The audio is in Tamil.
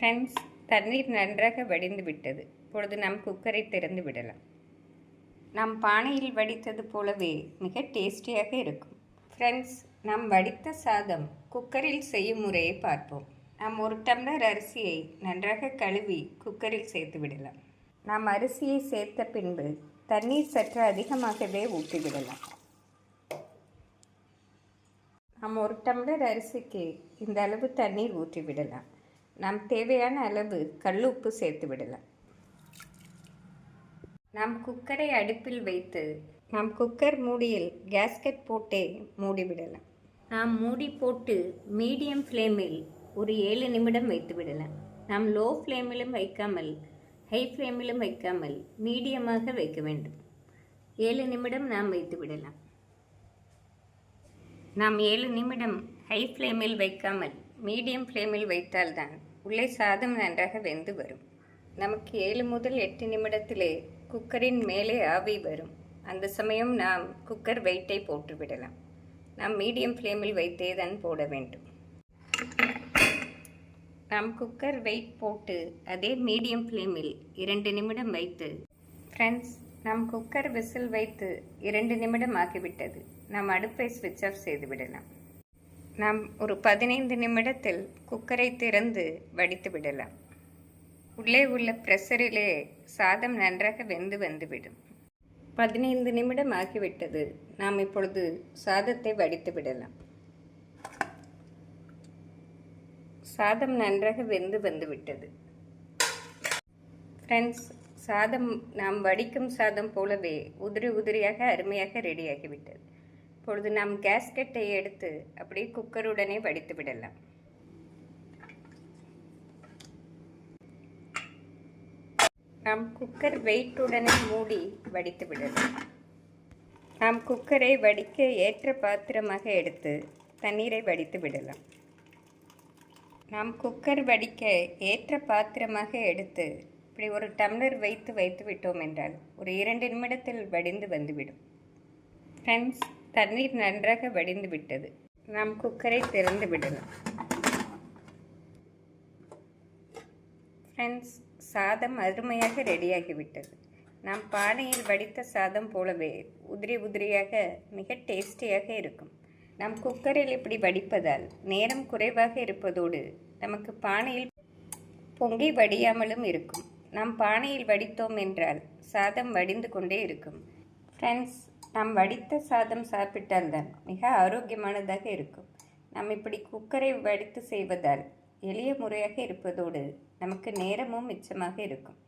ஃப்ரெண்ட்ஸ் தண்ணீர் நன்றாக வடிந்து விட்டது. இப்பொழுது நாம் குக்கரை திறந்து விடலாம். நாம் பானையில் வடித்தது போலவே மிக டேஸ்டியாக இருக்கும். ஃப்ரெண்ட்ஸ் நாம் வடித்த சாதம் குக்கரில் செய்யும் முறையை பார்ப்போம். நாம் ஒரு டம்ளர் அரிசியை நன்றாக கழுவி குக்கரில் சேர்த்து விடலாம். நாம் அரிசியை சேர்த்த பின்பு தண்ணீர் சற்று அதிகமாகவே ஊற்றிவிடலாம் நாம் ஒரு டம்ளர் அரிசிக்கு இந்த அளவு தண்ணீர் ஊற்றிவிடலாம் நாம் தேவையான அளவு கல் உப்பு சேர்த்து விடலாம். நாம் குக்கரை அடுப்பில் வைத்து நாம் குக்கர் மூடியில் கேஸ்கெட் போட்டே மூடிவிடலாம் நாம் மூடி போட்டு மீடியம் ஃப்ளேமில் ஒரு ஏழு நிமிடம் வைத்து விடலாம். நாம் லோ ஃப்ளேமிலும் வைக்காமல் ஹை ஃப்ளேமிலும் வைக்காமல் மீடியமாக வைக்க வேண்டும். ஏழு நிமிடம் நாம் வைத்து விடலாம். நாம் ஏழு நிமிடம் ஹை ஃப்ளேமில் வைக்காமல் மீடியம் ஃப்ளேமில் வைத்தால்தான் உள்ளே சாதம் நன்றாக வெந்து வரும். நமக்கு ஏழு முதல் எட்டு நிமிடத்திலே குக்கரின் மேலே ஆவி வரும். அந்த சமயம் நாம் குக்கர் வெயிட்டை போட்டுவிடலாம். நாம் மீடியம் ஃப்ளேமில் வைத்தே தான் போட வேண்டும். நாம் குக்கர் வெயிட் போட்டு அதே மீடியம் ஃப்ளேமில் இரண்டு நிமிடம் வைத்து ஃப்ரெண்ட்ஸ் நாம் குக்கர் விசில் வைத்து இரண்டு நிமிடம் ஆகிவிட்டது. நாம் அடுப்பை ஸ்விட்ச் ஆஃப் செய்து விடலாம் நாம் ஒரு பதினைந்து நிமிடத்தில் குக்கரை திறந்து வடித்து விடலாம். உள்ளே உள்ள ப்ரெஷரிலே சாதம் நன்றாக வெந்து வந்துவிடும். பதினைந்து நிமிடம் ஆகிவிட்டது. நாம் இப்பொழுது சாதத்தை வடித்து விடலாம். சாதம் நன்றாக வெந்து வந்துவிட்டது. ஃப்ரெண்ட்ஸ் சாதம் நாம் வடிக்கும் சாதம் போலவே உதிரி உதிரியாக அருமையாக ரெடியாகிவிட்டது இப்பொழுது நாம் கேஸ்கெட்டை எடுத்து அப்படியே குக்கருடனே வடித்து விடலாம். நாம் குக்கர் வெயிட்டுடனே மூடி வடித்து விடலாம். நாம் குக்கரை வடிக்க ஏற்ற பாத்திரமாக எடுத்து தண்ணீரை வடித்து விடலாம். நாம் குக்கர் வடிக்க ஏற்ற பாத்திரமாக எடுத்து இப்படி ஒரு டம்ளர் வைத்து வைத்து விட்டோம் என்றால் ஒரு இரண்டு நிமிடத்தில் வடிந்து வந்துவிடும். ஃப்ரெண்ட்ஸ் தண்ணீர் நன்றாக வடிந்து விட்டது. நாம் குக்கரை திறந்து விடலாம் ஃப்ரெண்ட்ஸ் சாதம் அருமையாக ரெடியாகிவிட்டது நாம் பானையில் வடித்த சாதம் போலவே உதிரி உதிரியாக மிக டேஸ்டியாக இருக்கும். நாம் குக்கரில் இப்படி வடிப்பதால் நேரம் குறைவாக இருப்பதோடு நமக்கு பானையில் பொங்கி வடியாமலும் இருக்கும். நாம் பானையில் வடித்தோம் என்றால் சாதம் வடிந்து கொண்டே இருக்கும். ஃப்ரெண்ட்ஸ் நாம் வடித்த சாதம் சாப்பிட்டால்தான் மிக ஆரோக்கியமானதாக இருக்கும். நாம் இப்படி குக்கரை வடித்து செய்வதால் எளிய முறையாக இருப்பதோடு நமக்கு நேரமும் மிச்சமாக இருக்கும்.